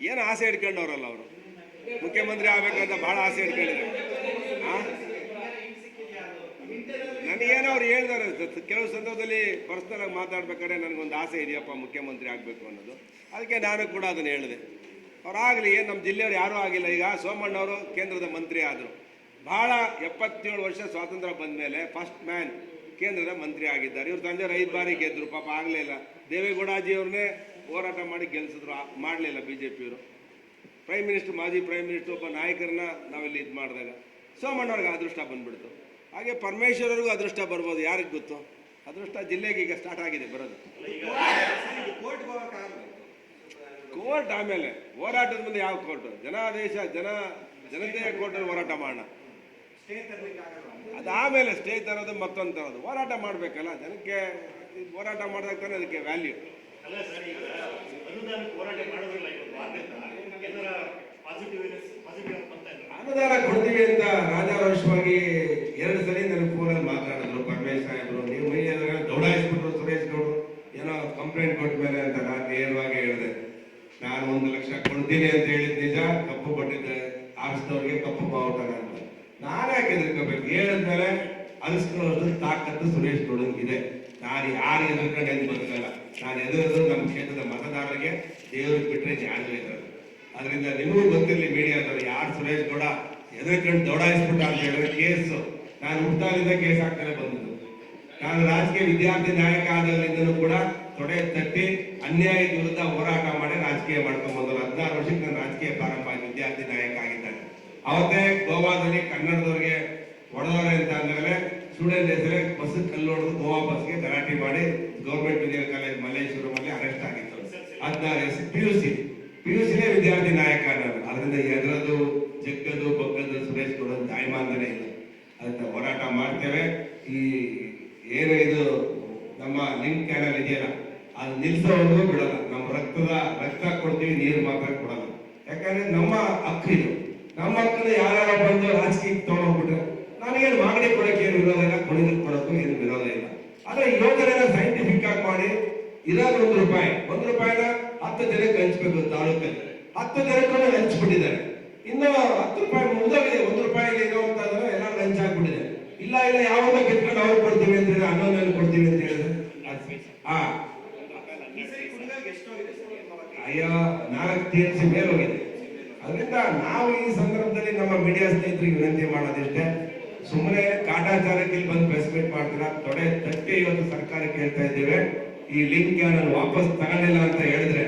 ಏನು ಆಸೆ ಇಟ್ಕೊಂಡವ್ರಲ್ಲ ಅವರು? ಮುಖ್ಯಮಂತ್ರಿ ಆಗ್ಬೇಕಂತ ಭಾಳ ಆಸೆ ಇಟ್ಕೊಂಡಿದ್ದಾರೆ? ನನಗೇನೋ ಅವ್ರು ಹೇಳಿದಾರೆ ಕೆಲವು ಸಂದರ್ಭದಲ್ಲಿ ಪರ್ಸ್ನಲ್ ಆಗಿ ಮಾತಾಡ್ಬೇಕಾದ್ರೆ ನನಗೊಂದು ಆಸೆ ಇದೆಯಪ್ಪ ಮುಖ್ಯಮಂತ್ರಿ ಆಗಬೇಕು ಅನ್ನೋದು. ಅದಕ್ಕೆ ನಾನು ಕೂಡ ಅದನ್ನು ಹೇಳಿದೆ. ಅವ್ರಾಗಲಿ ಏನು ನಮ್ಮ ಜಿಲ್ಲೆಯವ್ರು ಯಾರೂ ಆಗಿಲ್ಲ. ಈಗ ಸೋಮಣ್ಣವರು ಕೇಂದ್ರದ ಮಂತ್ರಿ ಆದರು. ಭಾಳ ಎಪ್ಪತ್ತೇಳು ವರ್ಷ ಸ್ವಾತಂತ್ರ್ಯ ಬಂದ ಮೇಲೆ ಫಸ್ಟ್ ಮ್ಯಾನ್ ಕೇಂದ್ರದ ಮಂತ್ರಿ ಆಗಿದ್ದಾರೆ. ಇವ್ರ ತಂದೆಯವರು ಐದು ಬಾರಿ ಗೆದ್ದರು ಪಾಪ ಆಗಲೇ ಇಲ್ಲ. ದೇವೇಗೌಡಾಜಿಯವ್ರನ್ನೇ ಹೋರಾಟ ಮಾಡಿ ಗೆಲ್ಲಿಸಿದ್ರು ಮಾಡಲಿಲ್ಲ ಬಿ ಜೆ ಪಿಯವರು ಪ್ರೈಮ್ ಮಿನಿಸ್ಟರ್ ಮಾಜಿ ಪ್ರೈಮ್ ಮಿನಿಸ್ಟರ್ ಒಬ್ಬ ನಾಯಕರನ್ನ ನಾವಿಲ್ಲಿ ಇದು ಮಾಡಿದಾಗ. ಸೋಮಣ್ಣವ್ರಿಗೆ ಅದೃಷ್ಟ ಬಂದ್ಬಿಡ್ತು. ಹಾಗೆ ಪರಮೇಶ್ವರರಿಗೂ ಅದೃಷ್ಟ ಬರ್ಬೋದು ಯಾರಿಗೆ ಗೊತ್ತು? ಅದೃಷ್ಟ ಜಿಲ್ಲೆಗೆ ಈಗ ಸ್ಟಾರ್ಟ್ ಆಗಿದೆ ಬರೋದು. ಕೋರ್ಟ್ ಆಮೇಲೆ ಹೋರಾಟದ ಮುಂದೆ ಯಾವ ಕೋರ್ಟ್ ಜನಾದೇಶ ಜನ ಜನತೆಯ ಕೋರ್ಟಲ್ಲಿ ಹೋರಾಟ ಮಾಡೋಣ. ಅದಾಮೇಲೆ ಸ್ಟೇ ತರೋದು ಮತ್ತೊಂದು ತರೋದು. ಹೋರಾಟ ಮಾಡಬೇಕಲ್ಲ ಜನಕ್ಕೆ ಹೋರಾಟ ಮಾಡಿದಾಗ ತಾನೇ ಅದಕ್ಕೆ ವ್ಯಾಲ್ಯೂ ಅಲ್ಲ ಸರ್ ಈಗ ಅನುದಾನ ಹೋರಾಟ ಮಾಡೋದಿಲ್ಲ ಇವತ್ತು ಆದ್ರಿಂದ ಎಲ್ಲರ ಪಾಸಿಟಿವ್ ಪಾಸಿಟಿವ್ ಬಂತ ಇಲ್ಲ ಅನುದಾನ ಕೊಡ್ತೀವಿ ಅಂತ ರಾಜಾರೋಷವಾಗಿ ಎರಡು ಸರಿ ನನಗೆ ಫೋನಲ್ಲಿ ಮಾತಾಡಿದ್ರು. ಪರಮೇಶ್ ಸಾಹೇಬ್ರು, ನೀವು ಏನಾರ ದೌಡಾಯಿಸ್ಬಿಟ್ರು ಸುರೇಶ್ ಗೌಡ್ರು. ಏನೋ ಕಂಪ್ಲೇಂಟ್ ಕೊಟ್ಟ ಮೇಲೆ ಅಂತ ನಾನು ನೇರವಾಗಿ ಹೇಳಿದೆ. ನಾನು ಒಂದು ಲಕ್ಷ ಕೊಡ್ತೀನಿ ಅಂತ ಹೇಳಿದ ನಿಜ, ಕಪ್ಪು ಕೊಟ್ಟಿದ್ದೆ ಆರಿಸಿದವ್ರಿಗೆ ಕಪ್ಪು ಬಾವುಟ ಅಂತ. ನಾನು ಯಾಕೆ ಎದುರ್ಕೋಬೇಕು? ಹೇಳಿದ್ಮೇಲೆ ಅನಿಸ್ಕೊಳ್ಳೋದು ತಾಕತ್ತು ಸುರೇಶ್ ಗೌಡಂಗೆ ಇದೆ ನಾನು ಯಾರು ಎದುರ್ಕೊಂಡೆ ಅಂತ ಬದುಕಲ್ಲ? ನಾನು ಎದುರೋದು ನಮ್ಮ ಕ್ಷೇತ್ರದ ಮತದಾರರಿಗೆ ದೇವ್ರಿಗೆ ಬಿಟ್ಟರೆ ಜಾಣ್ಮೆ ಇರೋದು ಅದರಿಂದ ನಿಮಗೂ ಗೊತ್ತಿರಲಿ ಮೀಡಿಯಾದವರು ಯಾರು ಸುರೇಶ್ ಗೌಡ ಎದುರ್ಕೊಂಡು ದೌಡಾಯಿಸ್ಬಿಟ್ಟ ಅಂತ ಹೇಳಿದ್ರೆ ಕೇಸು. ನಾನು ಹುಟ್ಟಾಲಿಂದ ಕೇಸ್ ಹಾಕ್ತಾನೆ ಬಂದಿದ್ದು. ನಾನು ರಾಜಕೀಯ ವಿದ್ಯಾರ್ಥಿ ನಾಯಕ ಆದಾಗಲಿಂದಲೂ ಕೂಡ ತೊಡೆ ತಟ್ಟಿ ಅನ್ಯಾಯದ ವಿರುದ್ಧ ಹೋರಾಟ ಮಾಡಿ ರಾಜಕೀಯ ಮಾಡ್ಕೊಂಡ್ ಬಂದವರು. ಹದಿನಾರು ವರ್ಷಕ್ಕೆ ನಾನು ರಾಜಕೀಯ ಪ್ರಾರಂಭ ಆಗಿ ವಿದ್ಯಾರ್ಥಿ ನಾಯಕ ಆಗಿದ್ದಾನೆ. ಅವತ್ತೇ ಗೋವಾದಲ್ಲಿ ಕನ್ನಡದವ್ರಿಗೆ ಹೊಡೆದವ್ರೆ ಅಂತ ಅಂದಮೇಲೆ ಸ್ಟೂಡೆಂಟ್ ಹೆಸರೇ ಬಸ್ ಕಲ್ಲು ಹೊಡೆದು ಗೋವಾ ಬಸ್ಗೆ ಗಲಾಟೆ ಮಾಡಿ ಗೌರ್ಮೆಂಟ್ ಇಂಜಿನಿಯರ್ ಕಾಲೇಜ್ ಮಲ್ಲೇಶ್ವರಮಲ್ಲಿ ಅರೆಸ್ಟ್ ಆಗಿತ್ತು. ಅದ್ನ P U C P U ಸಿನೇ ವಿದ್ಯಾರ್ಥಿ ನಾಯಕ ನಾನು. ಅದರಿಂದ ಎದುರದು ಜಗ್ಗದು ಬಗ್ಗದು ಸುರೇಶ್ ತಾಯಿ ಜಾಯಮಾನನೇ ಇಲ್ಲ. ಅದನ್ನ ಹೋರಾಟ ಮಾಡ್ತೇವೆ. ಈ ಏನು ಇದು, ನಮ್ಮ ಲಿಂಕ್ ಕ್ಯಾನಲ್ ಇದೆಯಲ್ಲ, ಅದು ನಿಲ್ಸೋವರೆಗೂ ಬಿಡಲ್ಲ. ನಮ್ಮ ರಕ್ತದ, ರಕ್ತ ಕೊಡ್ತೀವಿ, ನೀರು ಮಾತ್ರ ಕೊಡಲ್ಲ. ಯಾಕಂದ್ರೆ ನಮ್ಮ ಹಕ್ಕು ಇದು. ನಮ್ಮ ಹಕ್ಕನ್ನು ಯಾರ್ಯಾರ ಬಂದು ರಾಜಕೀಯ ತಗೊಂಡೋಗ್ಬಿಟ್ರೆ ನನಗೇನು ಮಾಗಡಿ ಕೊಡಕ್ಕೆ ಏನು ವಿರೋಧ ಇಲ್ಲ ಕುಣಿದಕ್ಕೆ ಕೊಡಕ್ಕೂ ಏನು ವಿರೋಧ ಇಲ್ಲ. ಆದ್ರೆ ಯೋಜನೆನ ಸೈಂಟಿಫಿಕ್ ಆಗಿ ಮಾಡಿ ಇರೋದು ಒಂದು ರೂಪಾಯಿ, ಒಂದು ರೂಪಾಯಿನ ಹತ್ತು ಜನಕ್ಕೆ ಹಂಚ್ಬೇಕು ತಾಲೂಕಲ್ಲಿ. ಹತ್ತು ಜನಕ್ಕೂ ಹಂಚ್ಬಿಟ್ಟಿದ್ದಾರೆ. ಇನ್ನು ಹತ್ತು ರೂಪಾಯಿ ಮುಗಿದೋಗಿದೆ, ಒಂದು ರೂಪಾಯಿ ಇರುವಂತಂದ್ರೆ ಎಲ್ಲ ಲಂಚ್ ಆಗ್ಬಿಟ್ಟಿದೆ ಇಲ್ಲ ಇಲ್ಲ ಯಾವಾಗ ಕಿತ್ಕೊಂಡು ಅವ್ರು ಕೊಡ್ತೀವಿ ಅಂತ ಹೇಳಿದ್ರೆ ಅನ್ನೋನಲ್ಲಿ ಕೊಡ್ತೀವಿ ಅಂತ ಹೇಳಿದ್ರೆ? ಹಾ ಅಯ್ಯೋ, ನಾಲ್ಕು ಟಿ ಎಂ ಸಿ ಮೇಲೆ ಹೋಗಿದೆ. ಅದರಿಂದ ನಾವು ಈ ಸಂದರ್ಭದಲ್ಲಿ ನಮ್ಮ ಮೀಡಿಯಾ ಸ್ನೇಹಿತರಿಗೆ ವಿನಂತಿ ಮಾಡೋದಿಷ್ಟೇ. ಸುಮ್ಮನೆ ಕಾಟಾಚಾರಕ್ಕೆ ಇಲ್ಲಿ ಬಂದು ಪ್ರೆಸ್ ಮೀಟ್ ಮಾಡ್ತೀರಾ? ತೊಡೆ ತಟ್ಟಿ ಇವತ್ತು ಸರ್ಕಾರಕ್ಕೆ ಹೇಳ್ತಾ ಇದ್ದೇವೆ. ಈ ಲಿಂಕ್ ನಾನು ವಾಪಸ್ ತಗೊಂಡಿಲ್ಲ ಅಂತ ಹೇಳಿದ್ರೆ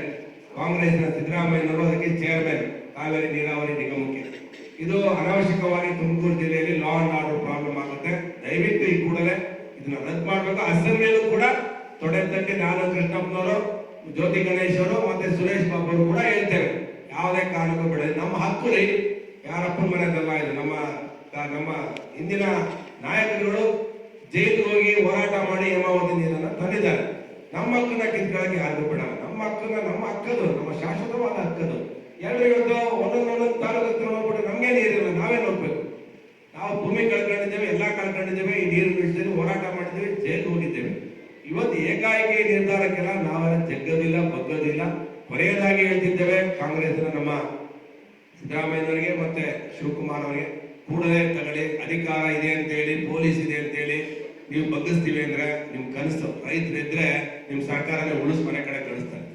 ಕಾಂಗ್ರೆಸ್ನ ಸಿದ್ದರಾಮಯ್ಯನವರು ಅದಕ್ಕೆ ಚೇರ್ಮನ್ ಕಾವೇರಿ ನೀರಾವರಿ ನಿಗಮಕ್ಕೆ. ಇದು ಅನಾವಶ್ಯಕವಾಗಿ ತುಮಕೂರು ಜಿಲ್ಲೆಯಲ್ಲಿ ಲಾ ಅಂಡ್ ಆರ್ಡರ್ ಪ್ರಾಬ್ಲಮ್ ಆಗುತ್ತೆ. ದಯವಿಟ್ಟು ಈ ಕೂಡಲೇ ಇದನ್ನ ರದ್ದು ಮಾಡಬೇಕು. ಅಸೆಂಬ್ಲಿಯಲ್ಲೂ ಕೂಡ ತೊಡೆ ತಟ್ಟಿ ನಾನು ಕೃಷ್ಣಪ್ಪನವರು, ಜ್ಯೋತಿ ಗಣೇಶ್ ಅವರು ಮತ್ತೆ ಸುರೇಶ್ ಬಾಬು ಕೂಡ ಹೇಳ್ತೇವೆ. ಯಾವುದೇ ಕಾರಣಕ್ಕೂ ಬೆಳೆ ನಮ್ಮ ಹಕ್ಕು ರೀ. ಯಾರಪ್ಪನ ಮನೆಯದಲ್ಲ ಇದು ನಮ್ಮ ನಮ್ಮ ಇಂದಿನ ನಾಯಕರುಗಳು ಜೈಲಿಗೆ ಹೋಗಿ ಹೋರಾಟ ಮಾಡಿ ಹೇಮಾವತಿ ನೀರನ್ನ ತಂದಿದ್ದಾರೆ. ನಮ್ಮ ಹಕ್ಕನ್ನ ಕಿತ್ಕೊಳ್ಳಕ್ಕೆ ಯಾರಿಗೂ ಬೇಡ. ನಮ್ಮ ಹಕ್ಕನ್ನ ನಮ್ಮ ಹಕ್ಕದು ನಮ್ಮ ಶಾಶ್ವತವಾದ ಹಕ್ಕದು ಎಲ್ಲರೂ ಇವತ್ತು ಒಂದೊಂದು ತಾಲೂಕು ಹತ್ರ ಹೋಗ್ಬಿಟ್ಟು ನಮ್ಗೆ ನೀರಿಲ್ಲ ನಾವೇ ನೋಡ್ಬೇಕು. ನಾವು ಭೂಮಿ ಕಳ್ಕೊಂಡಿದ್ದೇವೆ, ಎಲ್ಲ ಕಳ್ಕೊಂಡಿದ್ದೇವೆ, ಈ ನೀರು ವಿಷಯದಲ್ಲಿ ಹೋರಾಟ ಮಾಡಿದ್ದೇವೆ ಜೈಲು ಹೋಗಿದ್ದೇವೆ. ಇವತ್ತು ಏಕಾಏಕಿ ನಿರ್ಧಾರಕ್ಕೆಲ್ಲ ನಾವೆಲ್ಲ ಜಗ್ಗದಿಲ್ಲ, ಬಗ್ಗದಿಲ್ಲ. ಕೊನೆಯದಾಗಿ ಹೇಳ್ತಿದ್ದೇವೆ ಕಾಂಗ್ರೆಸ್ನ ನಮ್ಮ ಸಿದ್ದರಾಮಯ್ಯನವರಿಗೆ ಮತ್ತೆ ಶಿವಕುಮಾರ್ ಅವರಿಗೆ. ಕೂಡಲೇ ತಗೊಳ್ಳಿ ಅಧಿಕಾರ ಇದೆ ಅಂತೇಳಿ, ಪೊಲೀಸ್ ಇದೆ ಅಂತೇಳಿ ನೀವು ಬಗ್ಗಿಸ್ತೀವಿ ಅಂದ್ರೆ ನಿಮ್ ಕನಸು. ರೈತರಿದ್ರೆ ನಿಮ್ ಸರ್ಕಾರನೇ ಉಳಿಸ್ ಮನೆ ಕಡೆ ಕಳಿಸ್ತಾರೆ.